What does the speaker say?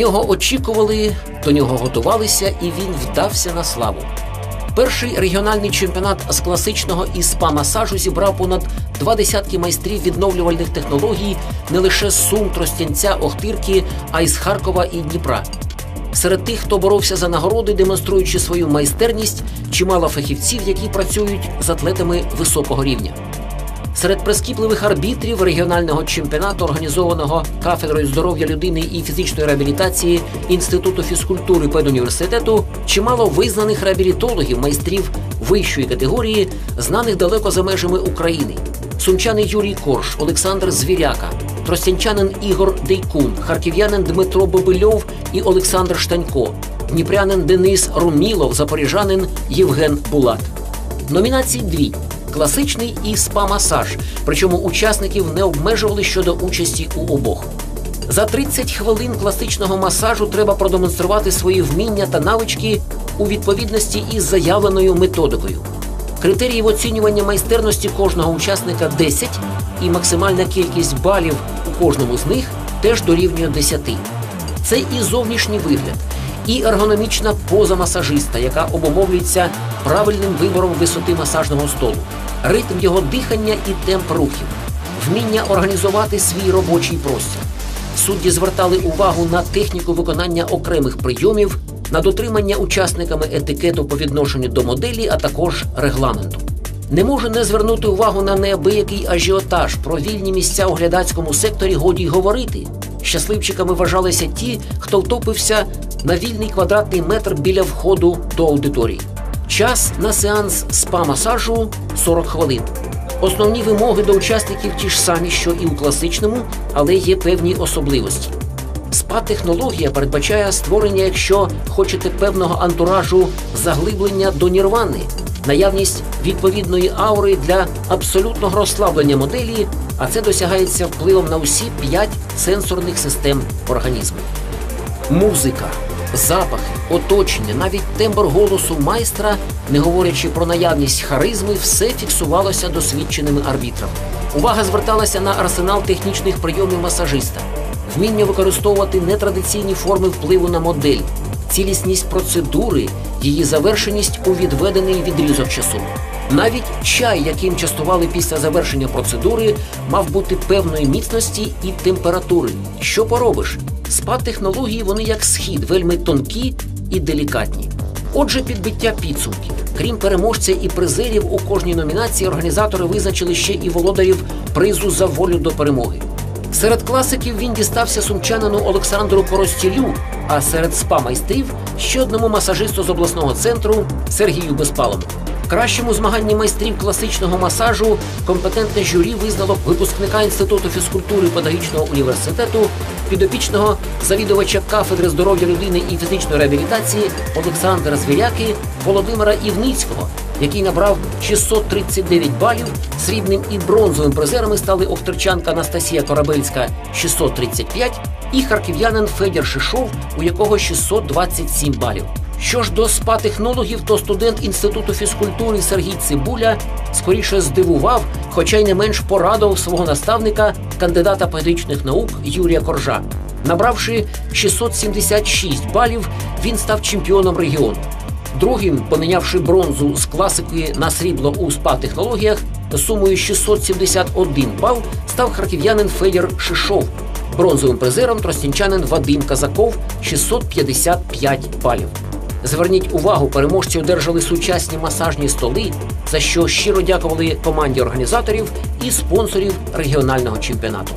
Нього очікували, до нього готувалися, і він вдався на славу. Перший регіональний чемпіонат з класичного і спа-масажу зібрав понад два десятки майстрів відновлювальних технологій не лише з Сум, Тростянця, Охтирки, а й з Харкова і Дніпра. Серед тих, хто боровся за нагороди, демонструючи свою майстерність, чимало фахівців, які працюють з атлетами високого рівня. Серед прискіпливих арбітрів регіонального чемпіонату, організованого кафедрою здоров'я людини і фізичної реабілітації Інституту фізкультури педуніверситету, чимало визнаних реабілітологів, майстрів вищої категорії, знаних далеко за межами України. Сумчани Юрій Корж, Олександр Звіряка, тростянчанин Ігор Дейкун, харків'янин Дмитро Бобильов і Олександр Штанько, дніпрянин Денис Румілов, запоріжанин Євген Булат. Номінацій дві класичний і спа-масаж. Причому учасників не обмежували щодо участі у обох. За 30 хвилин класичного масажу треба продемонструвати свої вміння та навички у відповідності із заявленою методикою. Критеріїв оцінювання майстерності кожного учасника 10, і максимальна кількість балів у кожному з них теж дорівнює 10. Це і зовнішній вигляд, і ергономічна поза масажиста, яка обумовлюється правильним вибором висоти масажного столу, ритм його дихання і темп рухів, вміння організувати свій робочий простір. Судді звертали увагу на техніку виконання окремих прийомів, на дотримання учасниками етикету по відношенню до моделі, а також регламенту. Не можу не звернути увагу на неабиякий ажіотаж про вільні місця у глядацькому секторі годі й говорити. Щасливчиками вважалися ті, хто втопився на вільний квадратний метр біля входу до аудиторії. Час на сеанс спа-масажу 40 хвилин. Основні вимоги до учасників ті ж самі, що і у класичному, але є певні особливості. Спа-технологія передбачає створення, якщо хочете, певного антуражу заглиблення до нірвани, наявність відповідної аури для абсолютного розслаблення моделі, а це досягається впливом на усі п'ять сенсорних систем організму. Музика, запахи, оточення, навіть тембр голосу майстра, не говорячи про наявність харизми, все фіксувалося досвідченими арбітрами. Увага зверталася на арсенал технічних прийомів масажиста, вміння використовувати нетрадиційні форми впливу на модель, цілісність процедури, її завершеність у відведений відрізок часу. Навіть чай, яким частували після завершення процедури, мав бути певної міцності і температури. Що поробиш? Спа-технології вони як схід, вельми тонкі і делікатні. Отже, підбиття підсумків. Крім переможця і призерів, у кожній номінації організатори визначили ще і володарів призу за волю до перемоги. Серед класиків він дістався сумчанину Олександру Поростілю, а серед спа-майстрів ще одному масажисту з обласного центру Сергію Безпалому. Кращому змаганні майстрів класичного масажу компетентне журі визнало випускника Інституту фізкультури педагогічного університету, підопічного завідувача кафедри здоров'я людини і фізичної реабілітації Олександра Звіряки Володимира Івницького, який набрав 639 балів. Срібним і бронзовим призерами стали охтерчанка Анастасія Корабельська 635 і харків'янин Федір Шишов, у якого 627 балів. Що ж до спа-технологів, то студент Інституту фізкультури Сергій Цибуля скоріше здивував, хоча й не менш порадував свого наставника, кандидата педагогічних наук Юрія Коржа. Набравши 676 балів, він став чемпіоном регіону. Другим, помінявши бронзу з класики на срібло у спа-технологіях, сумою 671 бал став харків'янин Федір Шишов. Бронзовим призером тростянчанин Вадим Казаков 655 балів. Зверніть увагу, переможці одержали сучасні масажні столи, за що щиро дякували команді організаторів і спонсорів регіонального чемпіонату.